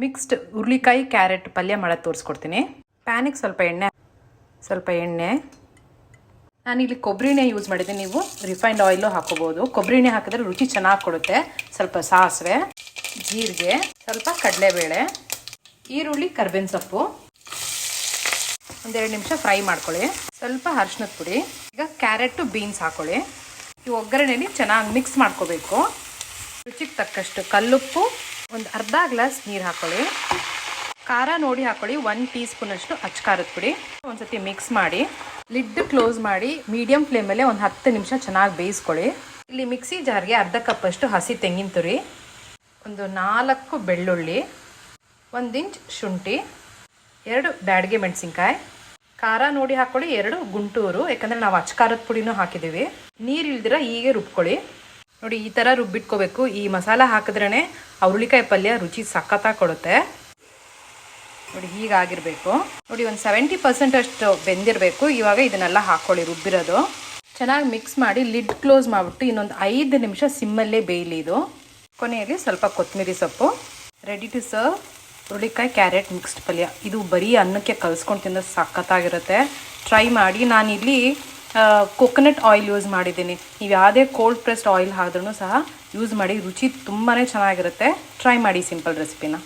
Mixed ಹುರ್ಲಿಕಾಯಿ carrot ಪಲ್ಯ ಮಾಡೋದು ತೋರಿಸ್ಕೊಡ್ತೀನಿ. ಪ್ಯಾನಿಗೆ ಸ್ವಲ್ಪ ಎಣ್ಣೆ ಸ್ವಲ್ಪ ಎಣ್ಣೆ. ನಾನಿಲ್ಲಿ ಕೊಬ್ಬರಿ ಎಣ್ಣೆ ಯೂಸ್ ಮಾಡಿದೆ ನೀವು ರಿಫೈನ್ಡ್ ಆಯಿಲು ಹಾಕೋಬೋದು ಕೊಬ್ಬರಿ ಎಣ್ಣೆ ಹಾಕಿದ್ರೆ ರುಚಿ ಚೆನ್ನಾಗಿ ಕೊಡುತ್ತೆ. ಸ್ವಲ್ಪ ಸಾಸಿವೆ, ಜೀರಿಗೆ, ಸ್ವಲ್ಪ ಕಡಲೆಬೇಳೆ, ಈರುಳ್ಳಿ, ಕರ್ಬೇವಿನ ಸೊಪ್ಪು. ಒಂದೆರಡು ನಿಮಿಷ ಫ್ರೈ ಮಾಡ್ಕೊಳ್ಳಿ. ಸ್ವಲ್ಪ ಅರ್ಶಿನದ ಪುಡಿ, ಈಗ ಕ್ಯಾರೆಟು ಬೀನ್ಸ್ ಹಾಕೊಳ್ಳಿ. ಈ ಒಗ್ಗರಣೆಯಲ್ಲಿ ಚೆನ್ನಾಗಿ ಮಿಕ್ಸ್ ಮಾಡ್ಕೋಬೇಕು. ರುಚಿಗೆ ತಕ್ಕಷ್ಟು ಕಲ್ಲುಪ್ಪು ಒಂದು ಅರ್ಧ ಗ್ಲಾಸ್ ನೀರು ಹಾಕೊಳ್ಳಿ. ಖಾರ ನೋಡಿ ಹಾಕೊಳ್ಳಿ, ಒಂದು ಟೀ ಸ್ಪೂನಷ್ಟು ಅಚ್ಚ ಪುಡಿ. ಒಂದ್ಸತಿ ಮಿಕ್ಸ್ ಮಾಡಿ, ಲಿಡ್ ಕ್ಲೋಸ್ ಮಾಡಿ, ಮೀಡಿಯಂ ಫ್ಲೇಮಲ್ಲೇ ಒಂದು ಹತ್ತು ನಿಮಿಷ ಚೆನ್ನಾಗಿ ಬೇಯಿಸ್ಕೊಳ್ಳಿ. ಇಲ್ಲಿ ಮಿಕ್ಸಿ ಜಾರ್ಗೆ ಅರ್ಧ ಕಪ್ಪಷ್ಟು ಹಸಿ ತೆಂಗಿನ ತುರಿ, ಒಂದು ನಾಲ್ಕು ಬೆಳ್ಳುಳ್ಳಿ, ಒಂದು ಇಂಚ್ ಶುಂಠಿ, ಎರಡು ಬ್ಯಾಡಗೆ ಮೆಣಸಿನ್ಕಾಯಿ. ಖಾರ ನೋಡಿ ಹಾಕೊಳ್ಳಿ, ಎರಡು ಗುಂಟೂರು, ಯಾಕಂದರೆ ನಾವು ಅಚ್ಕಾರದ ಪುಡಿನೂ ಹಾಕಿದ್ದೀವಿ. ನೀರು ಇಲ್ದಿರ ಹೀಗೆ ರುಬ್ಕೊಳ್ಳಿ. ನೋಡಿ, ಈ ಥರ ರುಬ್ಬಿಟ್ಕೋಬೇಕು. ಈ ಮಸಾಲ ಹಾಕಿದ್ರೇ ಹುರುಳಿಕಾಯಿ ಪಲ್ಯ ರುಚಿ ಸಖತ್ತಾಗಿ ಕೊಡುತ್ತೆ. ನೋಡಿ, ಹೀಗಾಗಿರಬೇಕು. ನೋಡಿ, ಒಂದು ಸೆವೆಂಟಿ ಪರ್ಸೆಂಟ್ ಅಷ್ಟು ಬೆಂದಿರಬೇಕು. ಇವಾಗ ಇದನ್ನೆಲ್ಲ ಹಾಕ್ಕೊಳ್ಳಿ ರುಬ್ಬಿರೋದು. ಚೆನ್ನಾಗಿ ಮಿಕ್ಸ್ ಮಾಡಿ ಲಿಡ್ ಕ್ಲೋಸ್ ಮಾಡಿಬಿಟ್ಟು ಇನ್ನೊಂದು ಐದು ನಿಮಿಷ ಸಿಮ್ಮಲ್ಲೇ ಬೇಯಲಿ ಇದು. ಕೊನೆಯಲ್ಲಿ ಸ್ವಲ್ಪ ಕೊತ್ತಂಬರಿ ಸೊಪ್ಪು. ರೆಡಿ ಟು ಸರ್ವ್ ಹುರುಳಿಕಾಯಿ ಕ್ಯಾರೆಟ್ ಮಿಕ್ಸ್ಡ್ ಪಲ್ಯ. ಇದು ಬರೀ ಅನ್ನಕ್ಕೆ ಕಲಿಸ್ಕೊಂಡು ತಿನ್ನೋದು ಸಖತ್ತಾಗಿರುತ್ತೆ. ಟ್ರೈ ಮಾಡಿ. ನಾನಿಲ್ಲಿ ಕೊಕೊನಟ್ ಆಯಿಲ್ ಯೂಸ್ ಮಾಡಿದ್ದೀನಿ. ನೀವು ಯಾವುದೇ ಕೋಲ್ಡ್ ಪ್ರೆಸ್ಡ್ ಆಯಿಲ್ ಆದ್ರೂ ಸಹ ಯೂಸ್ ಮಾಡಿ, ರುಚಿ ತುಂಬಾ ಚೆನ್ನಾಗಿರುತ್ತೆ. ಟ್ರೈ ಮಾಡಿ ಸಿಂಪಲ್ ರೆಸಿಪಿನ